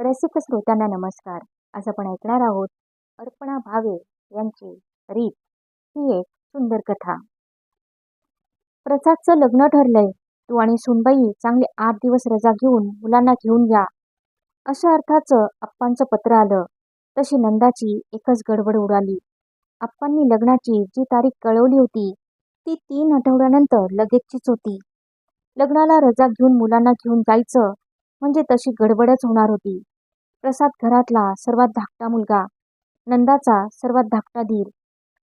रसिक श्रोत्यांना नमस्कार. आज आपण ऐकणार आहोत अर्पणा भावे यांची रीत. ही एक सुंदर कथा. प्रसादचं लग्न ठरलंय. तू आणि सुनबाई चांगले आठ दिवस रजा घेऊन मुलांना घेऊन या. अशा अर्थाचं आप्पांचं पत्र आलं. तशी नंदाची एकच गडबड उडाली. आप्पांनी लग्नाची जी तारीख कळवली होती ती तीन आठवड्यानंतर लगेचचीच होती. लग्नाला रजा घेऊन मुलांना घेऊन जायचं म्हणजे तशी गडबडच होणार होती. प्रसाद घरातला सर्वात धाकटा मुलगा नंदाचा सर्वात धाकटा धीर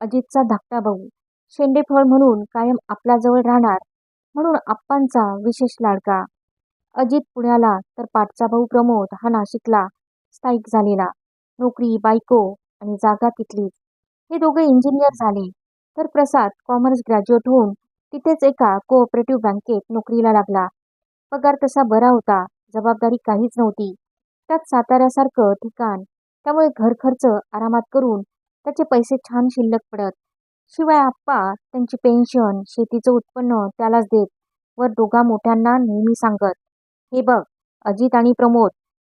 अजितचा धाकटा भाऊ शेंडेफळ म्हणून कायम आपल्याजवळ राहणार म्हणून आप्पांचा विशेष लाडका. अजित पुण्याला तर पाठचा भाऊ प्रमोद हा नाशिकला स्थायिक झालेला. नोकरी बायको आणि जागा तिथलीच. हे दोघे इंजिनियर झाले. तर प्रसाद कॉमर्स ग्रॅज्युएट होऊन तिथेच एका कोऑपरेटिव्ह बँकेत नोकरीला लागला. पगार तसा बरा होता. जबाबदारी काहीच नव्हती. त्यात साताऱ्यासारखं ठिकाण त्यामुळे घर खर्च आरामात करून त्याचे पैसे छान शिल्लक पडत. शिवाय आप्पा त्यांची पेन्शन शेतीचं उत्पन्न त्यालाच देत वर दोघा मोठ्यांना नेहमी सांगत हे बघ अजित आणि प्रमोद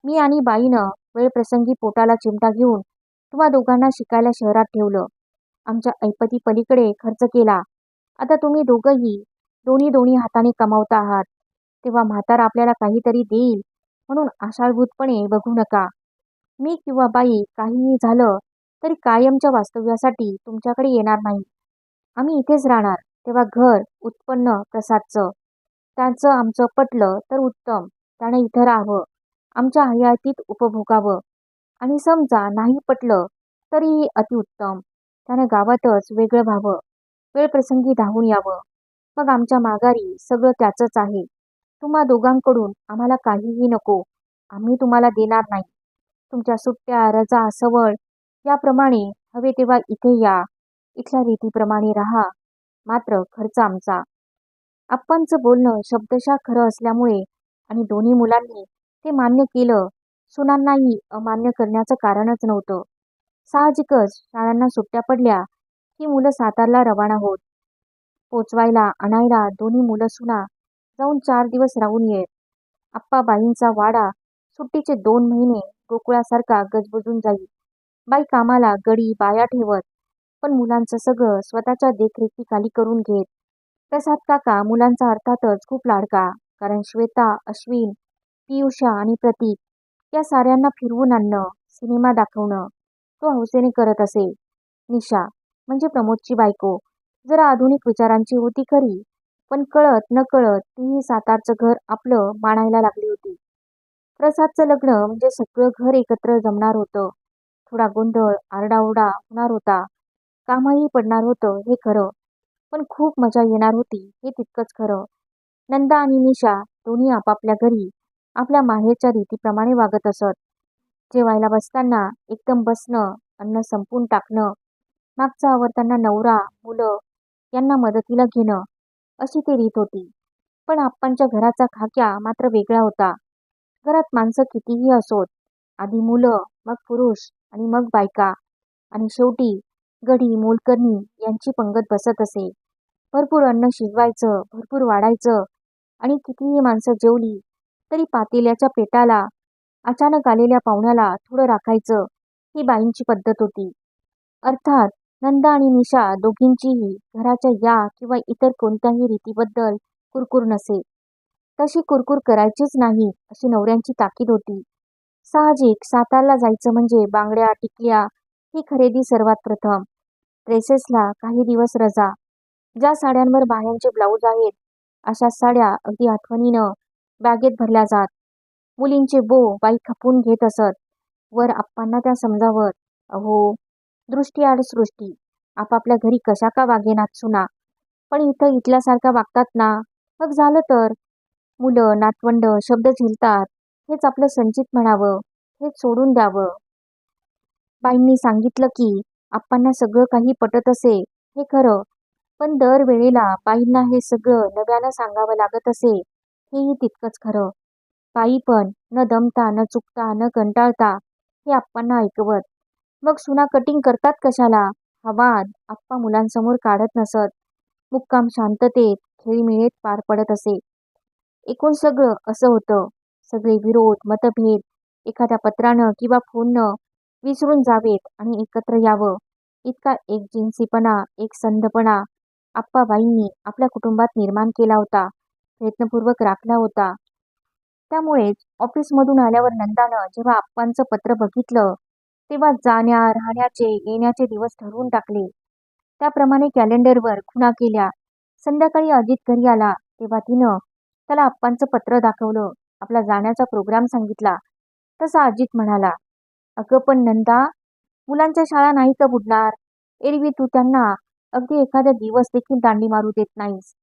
मी आणि बाईनं वेळप्रसंगी पोटाला चिमटा घेऊन तुम्हा दोघांना शिकायला शहरात ठेवलं. आमच्या ऐपती पलीकडे खर्च केला. आता तुम्ही दोघंही दोन्ही दोन्ही हाताने कमावता आहात. तेव्हा म्हातारा आपल्याला काहीतरी देईल. म्हणून आशाळभूतपणे बघू नका. मी किंवा बाई काहीही झालं तरी कायमच्या वास्तव्यासाठी तुमच्याकडे येणार नाही. आम्ही इथेच राहणार. तेव्हा घर उत्पन्न प्रसादचं. त्याचं आमचं पटलं तर उत्तम. त्याने इथं राहावं. आमच्या हयातीत उपभोगावं. आणि समजा नाही पटलं तरीही अतिउत्तम त्याने गावातच वेगळं व्हावं. वेळप्रसंगी धावून यावं. मग आमच्या माघारी सगळं त्याचंच आहे. तुम्हा दोघांकडून आम्हाला काहीही नको. आम्ही तुम्हाला देणार नाही. तुमच्या सुट्ट्या रजा सवळ याप्रमाणे हवे तेव्हा इथे या. इथल्या रीतीप्रमाणे राहा. मात्र खर्च आमचा. आप्पांचं बोलणं शब्दशः खरं असल्यामुळे आणि दोन्ही मुलांनी ते मान्य केलं सुनांनाही अमान्य करण्याचं कारणच नव्हतं. साहजिकच शाळांना सुट्ट्या पडल्या की मुलं सातारला रवाना होत. पोचवायला आणायला दोन्ही मुलं सुना जाऊन चार दिवस राहून येत आप्पाबाईंचा वाडा सुट्टीचे दोन महिने गोकुळासारखा गजबजून जाईल. बाई कामाला गडी बाया ठेवत पण मुलांचं सगळं स्वतःच्या देखरेखीखाली करून घेत. प्रसाद काका मुलांचा अर्थातच खूप लाडका कारण श्वेता अश्विन पियुषा आणि प्रतीक या साऱ्यांना फिरवून आणणं सिनेमा दाखवणं तो हौसेने करत असे. निशा म्हणजे प्रमोदची बायको जरा आधुनिक विचारांची होती खरी. पण कळत न कळत तीही सातारचं घर आपलं मानायला लागली होती. प्रसादचं लग्न म्हणजे सगळं घर एकत्र जमणार होतं. थोडा गोंधळ आरडाओरडा होणार होता. कामही पडणार होतं हे खरं. पण खूप मजा येणार होती हे तितकंच खरं. नंदा आणि निशा दोन्ही आपापल्या घरी आपल्या माहेरच्या रीतीप्रमाणे वागत असत. जेवायला बसताना एकदम बसणं अन्न संपून टाकणं मागचं आवरताना नवरा मुलं यांना मदतीला घेणं अशी ती रीत होती. पण आप्पांच्या घराचा खाक्या मात्र वेगळा होता. घरात माणसं कितीही असोत आधी मुलं मग पुरुष आणि मग बायका. आणि शेवटी गडी मोलकर्णी यांची पंगत बसत असे. भरपूर अन्न शिजवायचं भरपूर वाढायचं आणि कितीही माणसं जेवली तरी पातेल्याच्या पेटाला अचानक आलेल्या पाहुण्याला थोडं राखायचं ही बाईंची पद्धत होती. अर्थात नंदा आणि निशा दोघींचीही घराच्या या किंवा इतर कोणत्याही रीतीबद्दल कुरकुर नसे. तशी कुरकुर करायचीच नाही अशी नवऱ्यांची ताकीद होती. साहजिक सातारला जायचं म्हणजे बांगड्या टिकल्या ही खरेदी सर्वात प्रथम. ड्रेसेसला काही दिवस रजा. ज्या साड्यांवर बाह्यांचे ब्लाऊज आहेत अशा साड्या अगदी आठवणीनं बॅगेत भरल्या जात. मुलींचे बो बाई खपून घेत असत. वर आप्पांना त्या समजावत अहो दृष्टी आणि सृष्टी. आपापल्या घरी कशा का वागेनात सुना? पण इथं इथल्यासारखा वागतात ना? मग झालं तर? मुलं नातवंड शब्द झेलतात. हेच आपलं संचित म्हणावं. हेच सोडून द्यावं. बाईंनी सांगितलं की आप्पांना सगळं काही पटत असे हे खरं. पण दर वेळेला बाईंना हे सगळं नव्यानं सांगावं लागत असे हेही तितकंच खरं. बाई पण न दमता न चुकता न कंटाळता हे आप्पांना ऐकवत मग सुना कटिंग करतात कशाला? हा वाद आप्पा मुलांसमोर काढत नसत. मुक्काम शांततेत खेळीमेळीत पार पडत असे. एकूण सगळं असं होतं. सगळे विरोध मतभेद एखाद्या पत्रानं किंवा फोननं विसरून जावेत आणि एकत्र यावं. इतका एक जिन्सीपणा एक संधपणा आप्पाबाईंनी आपल्या कुटुंबात निर्माण केला होता. प्रयत्नपूर्वक राखला होता. त्यामुळेच ऑफिसमधून आल्यावर नंदानं जेव्हा आप्पांचं पत्र बघितलं तेव्हा जाण्या राहण्याचे येण्याचे दिवस ठरवून टाकले. त्याप्रमाणे कॅलेंडरवर खुणा केल्या. संध्याकाळी अजित घरी आला. तेव्हा तिनं त्याला आप्पांचं पत्र दाखवलं. आपला जाण्याचा प्रोग्राम सांगितला. तसा अजित म्हणाला अगं पण नंदा मुलांच्या शाळा नाही का बुडणार? एरवी तू त्यांना अगदी एखादा दिवस देखील दांडी मारू देत नाहीस.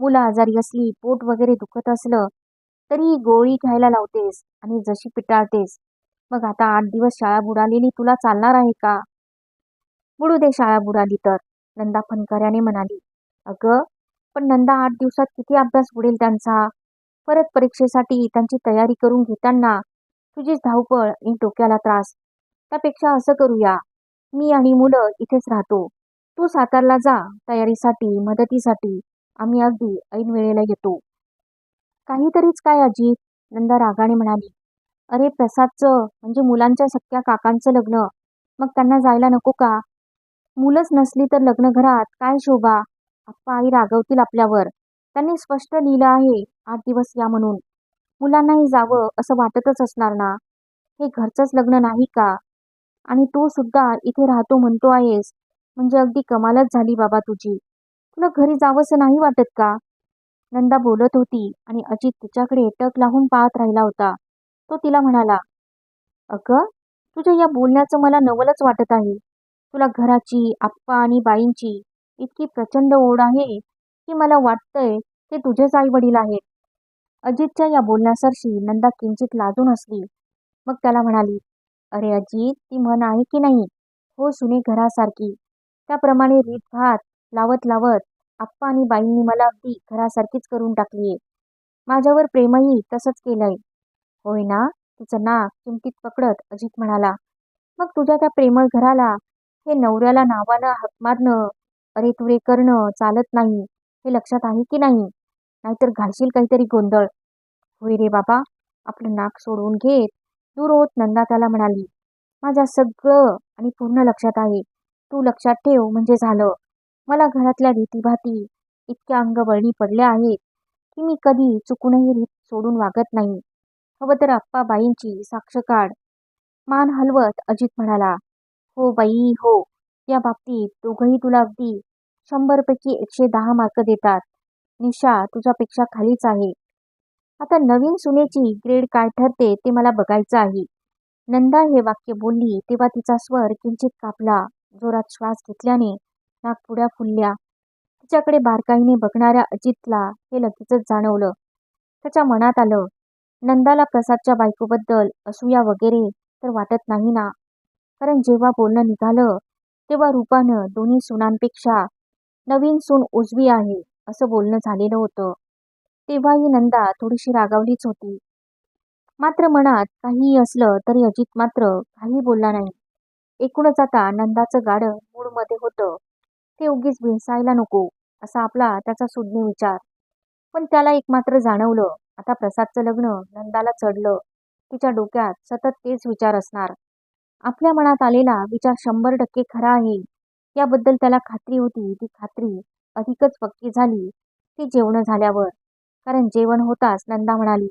मुलं आजारी असली पोट वगैरे दुखत असलं तरीही गोळी घ्यायला लावतेस आणि जशी पिटाळतेस मग आता आठ दिवस शाळा बुडालेली तुला चालणार आहे का? बुडू दे शाळा बुडाली तर नंदा फनकऱ्याने म्हणाली. अगं पण नंदा आठ दिवसात किती अभ्यास बुडेल त्यांचा? परत परीक्षेसाठी त्यांची तयारी करून घेताना तुझीच धावपळ आणि डोक्याला त्रास. त्यापेक्षा असं करूया. मी आणि मुलं इथेच राहतो. तू सातारला जा तयारीसाठी मदतीसाठी. आम्ही अगदी ऐन वेळेला येतो. काहीतरीच काय अजित नंदा रागाने म्हणाली. अरे प्रसादचं म्हणजे मुलांच्या सख्या काकांचं लग्न. मग त्यांना जायला नको का? मुलंच नसली तर लग्न घरात काय शोभा? आप्पा आई रागवतील आपल्यावर. त्यांनी स्पष्ट लिहिलं आहे आठ दिवस या म्हणून. मुलांनाही जावं असं वाटतच असणार ना? हे घरचंच लग्न नाही का? आणि तू सुद्धा इथे राहतो म्हणतो आहेस. म्हणजे अगदी कमालच झाली बाबा तुझी. तुला घरी जावंसं नाही वाटत का? नंदा बोलत होती आणि अजित तिच्याकडे टक लावून पाहत राहिला होता. तो तिला म्हणाला अगं तुझ्या या बोलण्याचं मला नवलच वाटत आहे. तुला घराची आप्पा आणि बाईंची इतकी प्रचंड ओढ आहे की मला वाटतंय ते तुझेच आई वडील आहेत. अजितच्या या बोलण्यासरशी नंदा किंचित लाजून असली मग त्याला म्हणाली अरे अजित ती म्हण आहे की नाही? हो सुने घरासारखी. त्याप्रमाणे रीतभात लावत लावत आप्पा आणि बाईंनी मला अगदी घरासारखीच करून टाकलीये. माझ्यावर प्रेमही तसंच केलंय. होय ना तिचं नाक चिमटीत पकडत अजित म्हणाला मग तुझ्या त्या प्रेमळ घराला हे नवऱ्याला नावानं हाक मारणं अरे तुरे करणं चालत नाही हे लक्षात आहे की नाही? नाहीतर घालशील काहीतरी गोंधळ. होय रे बाबा आपलं नाक सोडवून घेत. दूर होत नंदा त्याला म्हणाली माझ्या सगळं आणि पूर्ण लक्षात आहे. तू लक्षात ठेव म्हणजे झालं. मला घरातल्या रीतीभाती इतक्या अंगवळणी पडल्या आहेत की मी कधी चुकूनही रीत सोडून वागत नाही. हवं तर आप्पा बाईंची साक्ष काढ मान हलवत अजित म्हणाला हो बाई हो. या बाबतीत दोघंही तुला अगदी शंभरपैकी एकशे दहा मार्क देतात. निशा तुझ्यापेक्षा खालीच आहे. आता नवीन सुनेची ग्रेड काय ठरते ते मला बघायचं आहे. नंदा हे वाक्य बोलली तेव्हा तिचा स्वर किंचित कापला. जोरात श्वास घेतल्याने नागपुड्या फुलल्या. तिच्याकडे बारकाईने बघणाऱ्या अजितला हे लगेचच जाणवलं. त्याच्या मनात आलं नंदाला प्रसादच्या बायकोबद्दल असूया वगैरे तर वाटत नाही ना. कारण जेव्हा बोलणं निघालं तेव्हा रूपानं दोन्ही सुनांपेक्षा नवीन सून उजवी आहे असं बोलणं झालेलं होतं. तेव्हाही नंदा थोडीशी रागावलीच होती. मात्र मनात काहीही असलं तरी अजित मात्र काही बोलला नाही. एकूणच आता नंदाचं गाडं मूडमध्ये होतं. ते उगीच भेसायला नको असा आपला त्याचा सुज्ञ विचार. पण त्याला एक मात्र जाणवलं आता प्रसादचं लग्न नंदाला चढलं. तिच्या डोक्यात सतत तेच विचार असणार. आपल्या मनात आलेला विचार शंभर टक्के खरा आहे. याबद्दल त्याला खात्री होती. ती खात्री अधिकच पक्की झाली. ती जेवणं झाल्यावर. कारण जेवण होताच नंदा म्हणाली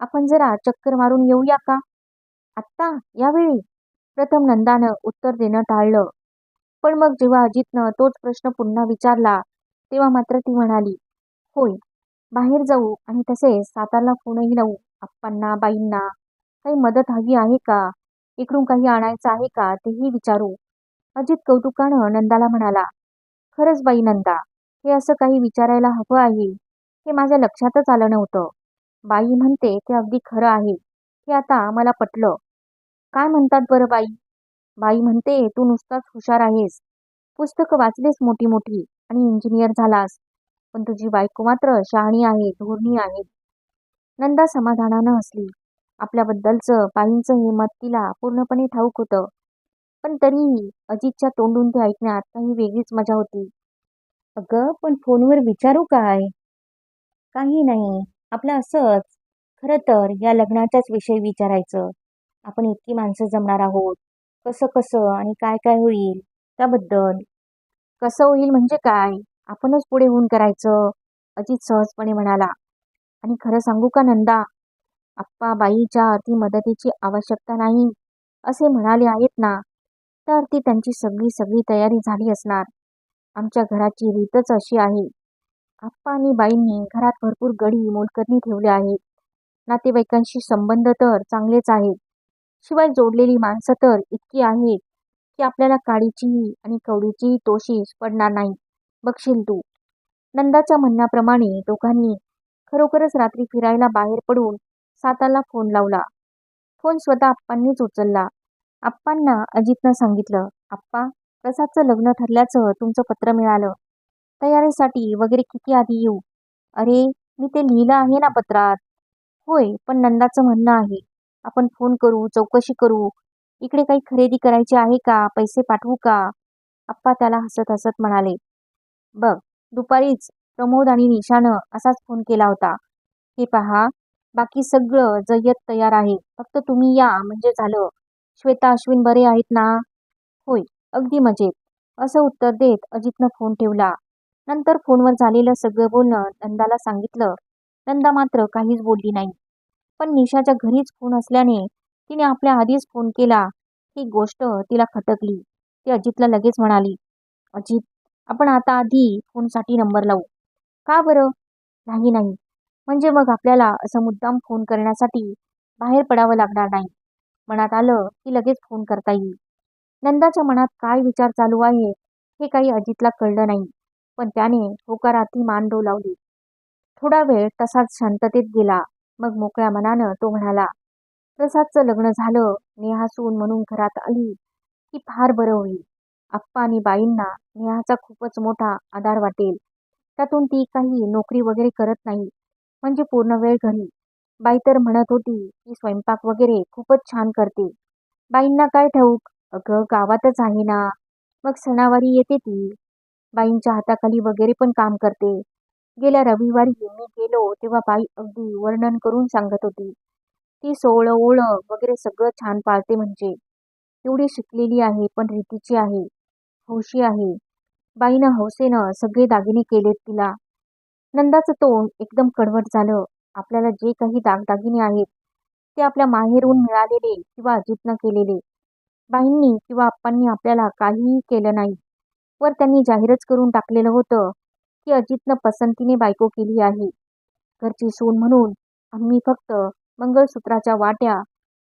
आपण जरा चक्कर मारून येऊया का? आत्ता? यावेळी? प्रथम नंदानं उत्तर देणं टाळलं. पण मग जेव्हा अजितनं तोच प्रश्न पुन्हा विचारला तेव्हा मात्र ती म्हणाली होय बाहेर जाऊ आणि तसेच सातारला फोनही लावू आप्पांना बाईंना काही मदत हवी आहे का? इकडून काही आणायचं आहे का? तेही विचारू. अजित कौतुकानं नंदाला म्हणाला खरंच बाई नंदा हे असं काही विचारायला हवं आहे? हे माझ्या लक्षातच आलं नव्हतं. बाई म्हणते ते अगदी खरं आहे. हे आता मला पटलं. काय म्हणतात बरं बाई? बाई म्हणते तू नुसताच हुशार आहेस. पुस्तकं वाचलीस मोठी मोठी आणि इंजिनियर झालास. पण तुझी बायको मात्र शहाणी आहे धोरणी आहे. नंदा समाधानानं हसली. आपल्याबद्दलचं बाईंचं हे मत तिला पूर्णपणे ठाऊक होतं. पण तरीही अजितच्या तोंडून ते ऐकण्यात काही वेगळीच मजा होती. अगं पण फोनवर विचारू काय? काही नाही. आपलं असंच. खरं तर या लग्नाच्याच विषयी विचारायचं. आपण इतकी माणसं जमणार आहोत. कसं कसं आणि काय काय होईल? त्याबद्दल. कसं होईल म्हणजे काय? आपणच पुढे होऊन करायचं अजित सहजपणे म्हणाला. आणि खरं सांगू का नंदा? आप्पा बाईच्या अर्थी मदतीची आवश्यकता नाही असे म्हणाले आहेत ना तर ती त्यांची सगळी सगळी तयारी झाली असणार. आमच्या घराची रीतच अशी आहे. आप्पा आणि बाईंनी घरात भरपूर गडी मोलकरणी ठेवले आहेत. नातेवाईकांशी संबंध तर चांगलेच आहेत. शिवाय जोडलेली माणसं तर इतकी आहेत की आपल्याला काडीचीही आणि कवडीचीही तोशीच पडणार नाही बघशील तू. नंदाच्या म्हणण्याप्रमाणे दोघांनी खरोखरच रात्री फिरायला बाहेर पडून साताला फोन लावला. फोन स्वतः आप्पांनीच उचलला. आप्पांना अजितनं सांगितलं आप्पा प्रसादचं लग्न ठरल्याचं तुमचं पत्र मिळालं. तयारीसाठी वगैरे किती आधी येऊ? अरे मी ते लिहिलं आहे ना पत्रात. होय पण नंदाचं म्हणणं आहे. आपण फोन करू चौकशी करू. इकडे काही खरेदी करायची आहे का? पैसे पाठवू का? आप्पा त्याला हसत हसत म्हणाले. बघ दुपारीच प्रमोद आणि निशानं असाच फोन केला होता. हे पहा बाकी सगळं जय्यत तयार आहे. फक्त तुम्ही या म्हणजे झालं. श्वेता अश्विन बरे आहेत ना? होय अगदी मजेत. असं उत्तर देत अजितनं फोन ठेवला. नंतर फोनवर झालेलं सगळं बोलणं नंदाला सांगितलं. नंदा मात्र काहीच बोलली नाही. पण निशाच्या घरीच फोन असल्याने तिने आपल्या आधीच फोन केला. ही गोष्ट तिला खटकली. ती अजितला लगेच म्हणाली अजित आपण आता आधी फोनसाठी नंबर लावू. का बरं? नाही नाही. म्हणजे मग आपल्याला असं मुद्दाम फोन करण्यासाठी बाहेर पडावं लागणार नाही. मनात आलं की लगेच फोन करता येईल. नंदाच्या मनात काय विचार चालू आहे हे काही अजितला कळलं नाही. पण त्याने होकारार्थी मान डोलावली. थोडा वेळ तसाच शांततेत गेला. मग मोकळ्या मनानं तो म्हणाला प्रसादचं लग्न झालं. नेहा सून म्हणून घरात आली की फार बरं होईल. आप्पा आणि बाईंना नेहाचा खूपच मोठा आधार वाटेल. त्यातून ती काही नोकरी वगैरे करत नाही म्हणजे पूर्ण वेळ घरी. बाई तर म्हणत होती की स्वयंपाक वगैरे खूपच छान करते. बाईंना काय ठाऊक? अगं गावातच आहे ना. मग सणावारी येते ती. बाईंच्या हाताखाली वगैरे पण काम करते. गेल्या रविवारी मी गेलो तेव्हा बाई अगदी वर्णन करून सांगत होती. ती सोळं ओळं वगैरे सगळं छान पाळते म्हणजे. एवढी शिकलेली आहे पण रीतीची आहे. हौशी आहे. बाईनं हौसेनं सगळे दागिने केलेत तिला. नंदाचं तोंड एकदम कडवट झालं. आपल्याला जे काही दागदागिने आहेत ते आपल्या माहेरून मिळालेले किंवा अजितनं केलेले. बाईंनी किंवा आप्पांनी आपल्याला काहीही केलं नाही. वर त्यांनी जाहीरच करून टाकलेलं होतं की अजितनं पसंतीने बायको केली आहे. घरची सून म्हणून आम्ही फक्त मंगळसूत्राच्या वाट्या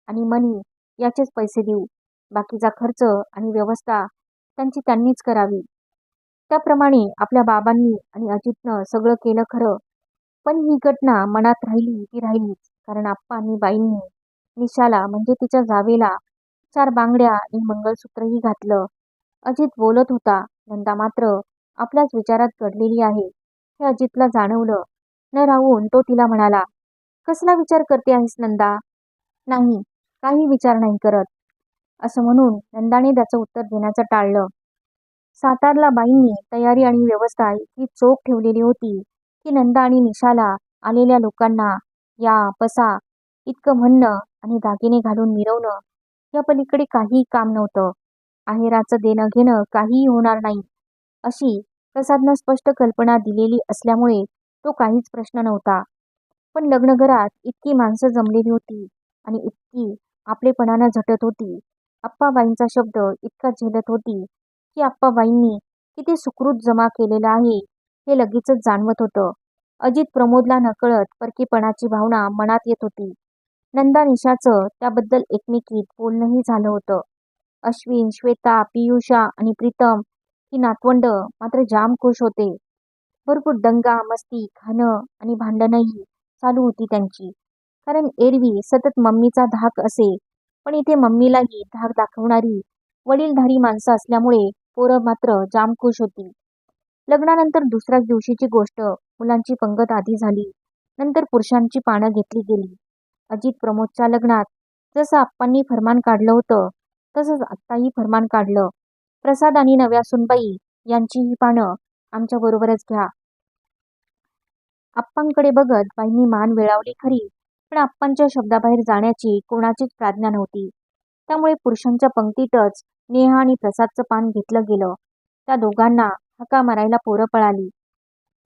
आणि मनी याचेच पैसे देऊ. बाकीचा खर्च आणि व्यवस्था त्यांची त्यांनीच करावी. त्याप्रमाणे आपल्या बाबांनी आणि अजितनं सगळं केलं खरं. पण ही घटना मनात राहिली ती राहिलीच. कारण आप्पा आणि बाईंनी निशाला म्हणजे तिच्या जावेला चार बांगड्या आणि मंगळसूत्रही घातलं. अजित बोलत होता नंदा मात्र आपल्याच विचारात घडलेली आहे. हे अजितला जाणवलं. न राहून तो तिला म्हणाला कसला विचार करते आहेस नंदा? नाही काही विचार नाही करत. असं म्हणून नंदाने त्याचं उत्तर देण्याचं टाळलं. सातारला बाईंनी तयारी आणि व्यवस्था इतकी चोख ठेवलेली होती की नंदा आणि निशाला आलेल्या लोकांना या बसा इतकं म्हणणं आणि दागिने घालून मिरवणं या पलीकडे काहीही काम नव्हतं. आहेराचं देणं घेणं काहीही होणार नाही अशी प्रसादनं स्पष्ट कल्पना दिलेली असल्यामुळे तो काहीच प्रश्न नव्हता. पण लग्नघरात इतकी माणसं जमलेली होती आणि इतकी आपलेपणानं झटत होती आप्पाबाईंचा शब्द इतका झेलत होती की आप्पाबाईंनी किती सुकृत जमा केलेला आहे हे लगेचच जाणवत होतं. अजित प्रमोदला नकळत परकीपणाची भावना मनात येत होती. नंदा निशाचं त्याबद्दल एकमेकीत बोलणंही झालं होतं. अश्विन श्वेता पियुषा आणि प्रीतम ही नातवंड मात्र जाम खुश होते. भरपूर दंगा मस्ती खाणं आणि भांडणंही चालू होती त्यांची. कारण एरवी सतत मम्मीचा धाक असे पण इथे मम्मीलाही धाक दाखवणारी वडीलधारी माणसं असल्यामुळे पोरं मात्र जाम खुश होती. लग्नानंतर दुसऱ्याच दिवशीची गोष्ट मुलांची पंगत आधी झाली नंतर पुरुषांची पानं घेतली गेली. अजित प्रमोदच्या लग्नात जसं आप्पांनी फरमान काढलं होतं तसंच आत्ताही फरमान काढलं. प्रसाद आणि नव्या सुनबाई यांची ही पानं आमच्याबरोबरच घ्या. आप्पांकडे बघत बाईंनी मान वेळावली खरी पण आप्पांच्या शब्दाबाहेर जाण्याची कोणाचीच प्राज्ञा नव्हती. त्यामुळे पुरुषांच्या पंक्तीतच नेहा आणि प्रसादचं पान घेतलं गेलं. त्या दोघांना हका मारायला पोरं पळाली.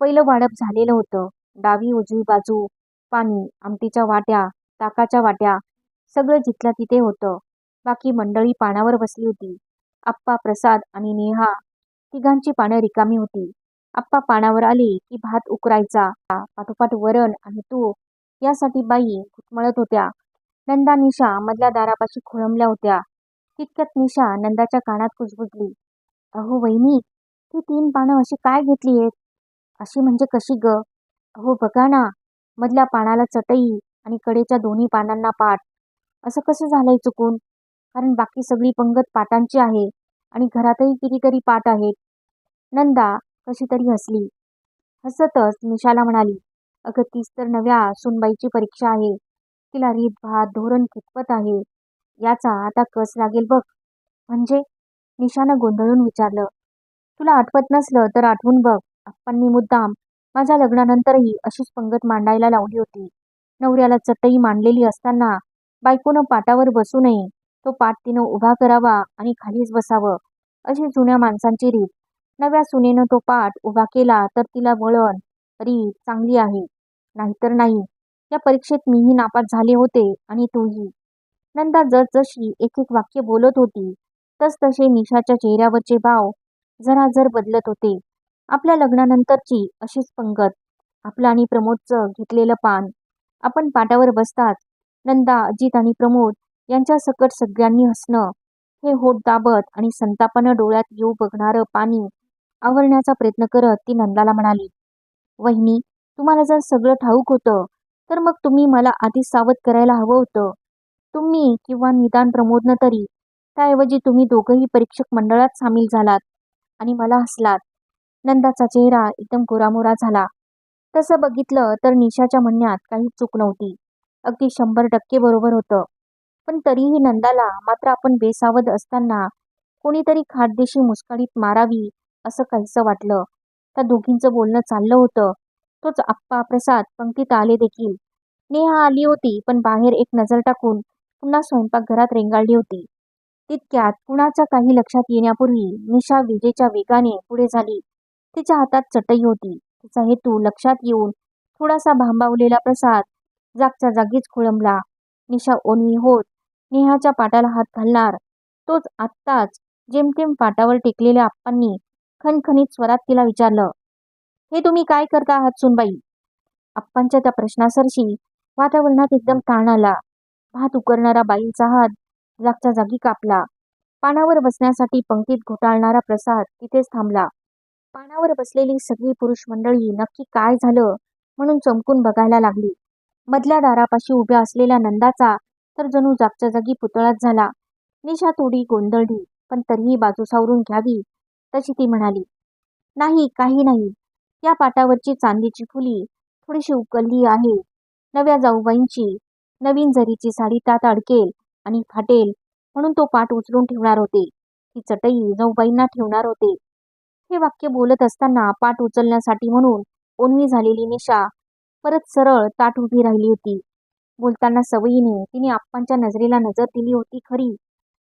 पहिलं वाढप झालेलं होतं. डावी उजवी बाजू पाणी आमटीच्या वाट्या ताकाच्या वाट्या सगळं जिथल्या तिथे होतं. बाकी मंडळी पानावर बसली होती. आप्पा प्रसाद आणि नेहा तिघांची पानं रिकामी होती. आप्पा पानावर आली की भात उकरायचा. पाठोपाठ वरण आणि तूप यासाठी बाई घुटमळत होत्या. नंदा निशा मधल्या दारापाशी खोळंबल्या होत्या. तितक्यात निशा नंदाच्या कानात कुजबुजली. अहो वहिनी ती तीन पानं अशी काय घेतली आहेत अशी म्हणजे कशी ग? अहो बघा ना मधल्या पानाला चटई आणि कडेच्या दोन्ही पानांना पाट असं कसं झालंय चुकून? कारण बाकी सगळी पंगत पाटांची आहे आणि घरातही कितीतरी पाट आहेत. नंदा कशी तरी हसली. हसतच निशाला म्हणाली अगं तीच तर नव्या सुनबाईची परीक्षा आहे. तिला रीत भात धोरण कितपत आहे? याचा आता कस लागेल बघ. म्हणजे? निशानं गोंधळून विचारलं. तुला आठवत नसलं तर आठवून बघ. आप्पांनी मुद्दाम माझ्या लग्नानंतरही अशीच पंगत मांडायला लावली होती. नवऱ्याला चटई मांडलेली असताना बायकोनं पाटावर बसू नये. तो पाट तिनं उभा करावा आणि खालीच बसावं. अशी जुन्या माणसांची रीत. नव्या सुनेनं तो पाठ उभा केला तर तिला वळण. रीत चांगली आहे. नाहीतर नाही. या परीक्षेत मीही नापास झाले होते आणि तूही. नंदा जसजशी एक एक वाक्य बोलत होती तसतसे निशाच्या चेहऱ्यावरचे भाव जरा जर बदलत होते. आपल्या लग्नानंतरची अशीच पंगत आपलं आणि प्रमोदचं घेतलेलं पान. आपण पाटावर बसतात. नंदा अजित आणि प्रमोद यांच्या सकट सगळ्यांनी हसणं हे होट दाबत आणि संतापानं डोळ्यात येऊ बघणारं पाणी आवरण्याचा प्रयत्न करत ती नंदाला म्हणाली वहिनी तुम्हाला जर सगळं ठाऊक होतं तर मग तुम्ही मला आधी सावध करायला हवं होतं. तुम्ही किंवा निदान प्रमोदनं तरी त्याऐवजी तुम्ही दोघंही परीक्षक मंडळात सामील झालात आणि मला हसलात. नंदाचा चेहरा एकदम गोरामोरा झाला. तसं बघितलं तर निशाच्या म्हणण्यात काही चूक नव्हती. अगदी शंभर टक्के बरोबर होतं. पण तरीही नंदाला मात्र आपण बेसावध असताना कोणीतरी खाटदेशी मुस्काळीत मारावी असं काहीसं वाटलं. त्या दोघींचं बोलणं चाललं होतं. तोच आप्पा प्रसाद पंक्तीत आले देखील. नेहा आली होती पण बाहेर एक नजर टाकून पुन्हा स्वयंपाकघरात रेंगाळली होती. तितक्यात कुणाच्या काही लक्षात येण्यापूर्वी निशा विजेच्या वेगाने पुढे झाली. तिच्या हातात चटई होती. तिचा हेतू लक्षात येऊन थोडासा भांबावलेला प्रसाद जागच्या जागीच खोळंबला. निशा ओनवी होत नेहाच्या पाटाला हात घालणार. तोच आत्ताच जेमतेम पाटावर टेकलेल्या आप्पांनी खणखणीत स्वरात तिला विचारलं हे तुम्ही काय करता आहात सुनबाई? आप्पांच्या त्या प्रश्नासरशी वातावरणात एकदम ताण आला भात उकरणारा बाईंचा हात जागच्या जागी कापला. पानावर बसण्यासाठी पंक्तीत घोटाळणारा प्रसाद तिथेच थांबला. पानावर बसलेली सगळी पुरुष मंडळी नक्की काय झालं म्हणून चमकून बघायला लागली. मधल्या दारापाशी उभ्या असलेल्या नंदाचा तर जणू जागच्या जागी पुतळाच झाला. निशा थोडी गोंधळली पण तरीही बाजू सावरून घ्यावी तशी ती म्हणाली. नाही काही नाही. या पाटावरची चांदीची फुली थोडीशी उकलली आहे. नव्या जाऊबाईंची नवीन जरीची साडी त्यात अडकेल आणि फाटेल म्हणून तो पाट उचलून ठेवणार होते. ती चटई जाऊबाईंना ठेवणार होते. हे वाक्य बोलत असताना पाट उचलण्यासाठी म्हणून ओनवी झालेली निशा परत सरळ ताट उभी राहिली होती. बोलताना सवयीने तिने आप्पांच्या नजरेला नजर दिली होती खरी.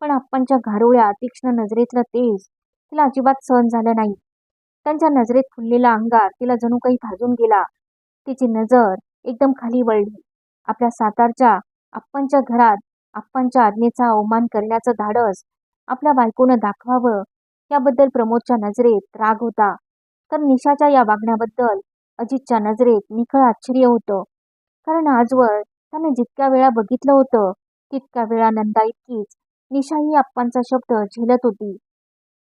पण आप्पांच्या घारोळ्या तीक्ष्ण नजरेतलं तेज तिला अजिबात सहन झालं नाही. त्यांच्या नजरेत फुललेला अंगार तिला जणू काही भाजून गेला. तिची नजर एकदम खाली वळली. आपल्या सातारच्या आप्पांच्या घरात आप्पांच्या आज्ञेचा अवमान करण्याचं धाडस आपल्या बायकोनं दाखवावं याबद्दल प्रमोदच्या नजरेत राग होता. तर निशाच्या या वागण्याबद्दल अजितच्या नजरेत निखळ आश्चर्य होतं. कारण आजवर त्याने जितक्या वेळा बघितलं होतं तितक्या वेळा नंदा इतकीच निशाही आप्पांचा शब्द झेलत होती.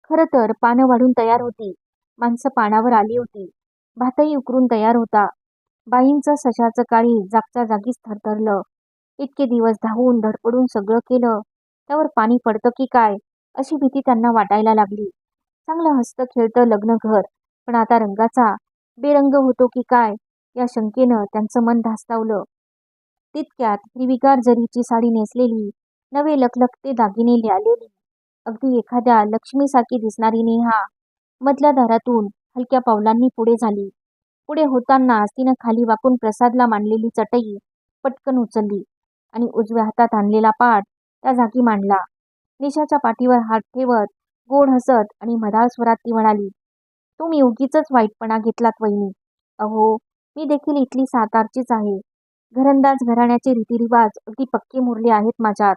खरं तर पानं वाढून तयार होती. माणसं पानावर आली होती. भातही उकरून तयार होता. बाईंचं सशाचं काळी जागच्या जागीच थरथरलं. इतके दिवस धावून धडपडून सगळं केलं. त्यावर पाणी पडतं की काय? अशी भीती त्यांना वाटायला लागली. चांगलं हसतं खेळतं लग्न घर पण आता रंगाचा बेरंग होतो की काय? या शंकेनं त्यांचं मन धास्तावलं. तितक्यात हिरवीगार जरीची साडी नेसलेली नवे लखलखते दागिने लिहालेली अगदी एखाद्या लक्ष्मीसारखी दिसणारी नेहा मधल्या दारातून हलक्या पावलांनी पुढे झाली. पुढे होतानाच तिनं खाली वाकून प्रसादला मांडलेली चटई पटकन उचलली आणि उजव्या हातात आणलेला पाट त्या जागी मांडला. निशाच्या पाठीवर हात ठेवत गोड हसत आणि मधाळ स्वरात ती म्हणाली तुम्ही उगीच वाईटपणा घेतलात वहिनी. अहो मी देखील इथली सातारचीच आहे. घरंदाज घराण्याचे रीतिरिवाज अगदी पक्के मुरले आहेत माझ्यात.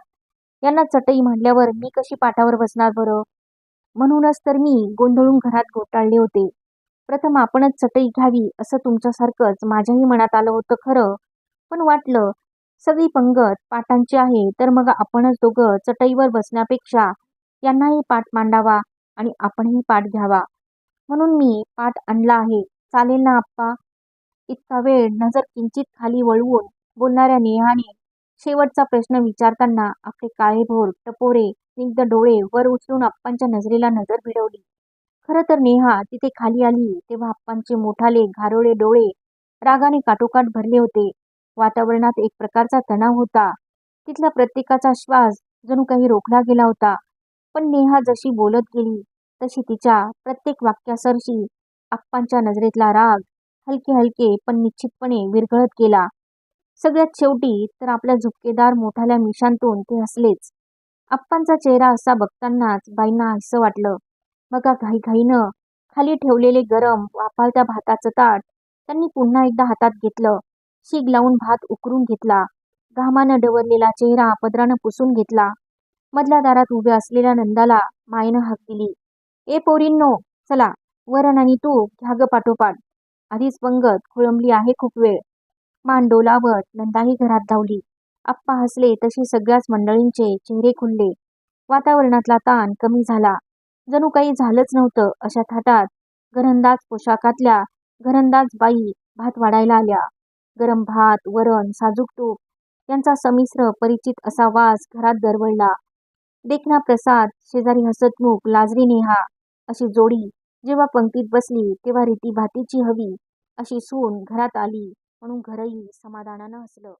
यांना चटई म्हणल्यावर मी कशी पाठावर बसणार बरं? म्हणूनच तर मी गोंधळून घरात घोटाळले होते. प्रथम आपणच चटई घ्यावी असं तुमच्यासारखंच माझ्याही मनात आलं होतं खरं. पण वाटलं सगळी पंगत पाटांची आहे तर मग आपणच दोघं चटईवर बसण्यापेक्षा यांनाही पाठ मांडावा आणि आपणही पाठ घ्यावा. म्हणून मी पाठ आणला आहे. चालेल ना आप्पा? इतका वेळ नजर किंचित खाली वळवून बोलणाऱ्या नेहाने शेवटचा प्रश्न विचारताना आपले काळेभोर टपोरे स्निग्ध डोळे वर उचलून आप्पांच्या नजरेला नजर भिडवली खरं तर नेहा तिथे खाली आली तेव्हा आप्पांचे मोठाले घारोळे डोळे रागाने काटोकाट भरले होते. वातावरणात एक प्रकारचा तणाव होता. तिथल्या प्रत्येकाचा श्वास जणू काही रोखला गेला होता. पण नेहा जशी बोलत गेली तशी तिच्या प्रत्येक वाक्यासरशी आप्पांच्या नजरेतला राग हलके हलके पण निश्चितपणे विरघळत गेला. सगळ्यात शेवटी तर आपल्या झुपकेदार मोठाल्या मिशांतून ते हसलेच. आप्पांचा चेहरा असा बघतानाच बाईंना असं वाटलं. बघा घाईघाईनं खाली ठेवलेले गरम वाफाळत्या भाताचं ताट त्यांनी पुन्हा एकदा हातात घेतलं. शीग लावून भात उकरून घेतला. घामानं डवरलेला चेहरा पदरानं पुसून घेतला. मधल्या दारात उभ्या असलेल्या नंदाला मायेनं हाक दिली. ए पोरींनो चला वरण आणि तू घ्या ग पाठोपाठ. आधीच पंगत खोळंबली आहे खूप वेळ. मान डोलावत नंदाही घरात धावली. आप्पा हसले तशी सगळ्याच मंडळींचे चेहरे खुलले. वातावरणातला ताण कमी झाला. जणू काही झालंच नव्हतं अशा थाटात. घरंदाज पोशाखातल्या घरंदाज बाई भात वाढायला आल्या. गरम भात वरण साजूक तूप यांचा समिश्र परिचित असा वास घरात दरवळला. देखना प्रसाद शेजारी हसतमुख लाजरी नेहा अशी जोडी जेव्हा पंक्तीत बसली तेव्हा रीती भातीची हवी अशी सून घरात आली. म्हणून घरही समाधानानं हसलं.